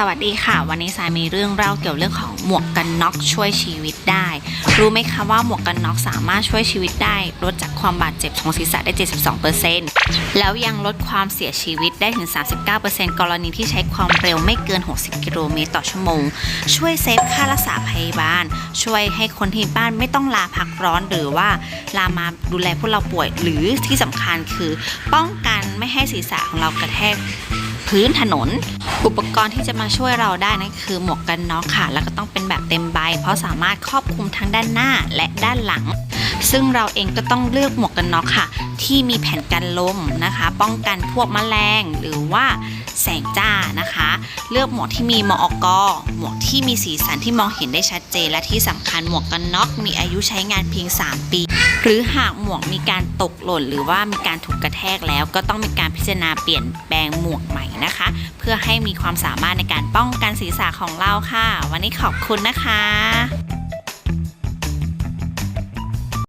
สวัสดีค่ะ วันนี้สายมีเรื่องเล่าเกี่ยวเรื่องของหมวกกันน็อกช่วยชีวิตได้ รู้ไหมคะว่าหมวกกันน็อกสามารถช่วยชีวิตได้ลดจากความบาดเจ็บของศีรษะได้ 72%แล้วยังลดความเสียชีวิตได้ถึง 39%กรณีที่ใช้ความเร็วไม่เกิน 60 กิโลเมตรต่อชั่วโมง ช่วยเซฟค่ารักษาพยาบาล ช่วยให้คนที่บ้านไม่ต้องลาพักร้อนหรือว่าลามาดูแลพวกเราป่วยหรือที่สำคัญคือ ป้องกันไม่ให้ศีรษะของเรากระแทก พื้นถนน อุปกรณ์ที่จะมาช่วยเราได้นั่นคือหมวกกันน็อกค่ะ แล้วก็ต้องเป็นแบบเต็มใบ เพราะสามารถครอบคลุมทั้งด้านหน้าและด้านหลัง ซึ่งเราเองก็ต้องเลือกหมวกกันน็อกค่ะ ที่มีแผ่นกันลมนะคะ ป้องกันพวกแมลงหรือว่าแสงจ้านะคะ เลือกหมวกที่มีมอกหมวกที่มีสีสันที่มองเห็นได้ชัดเจน และที่สำคัญหมวกกันน็อกมีอายุใช้งานเพียง 3 ปี หรือหากหมวกมีการตกหล่น หรือว่ามีการถูกกระแทกแล้ว ก็ต้องมีการพิจารณาเปลี่ยนแปลงหมวกใหม่นะคะ เพื่อให้มีความสามารถในการป้องกันศีรษะของเราค่ะ วันนี้ขอบคุณนะคะ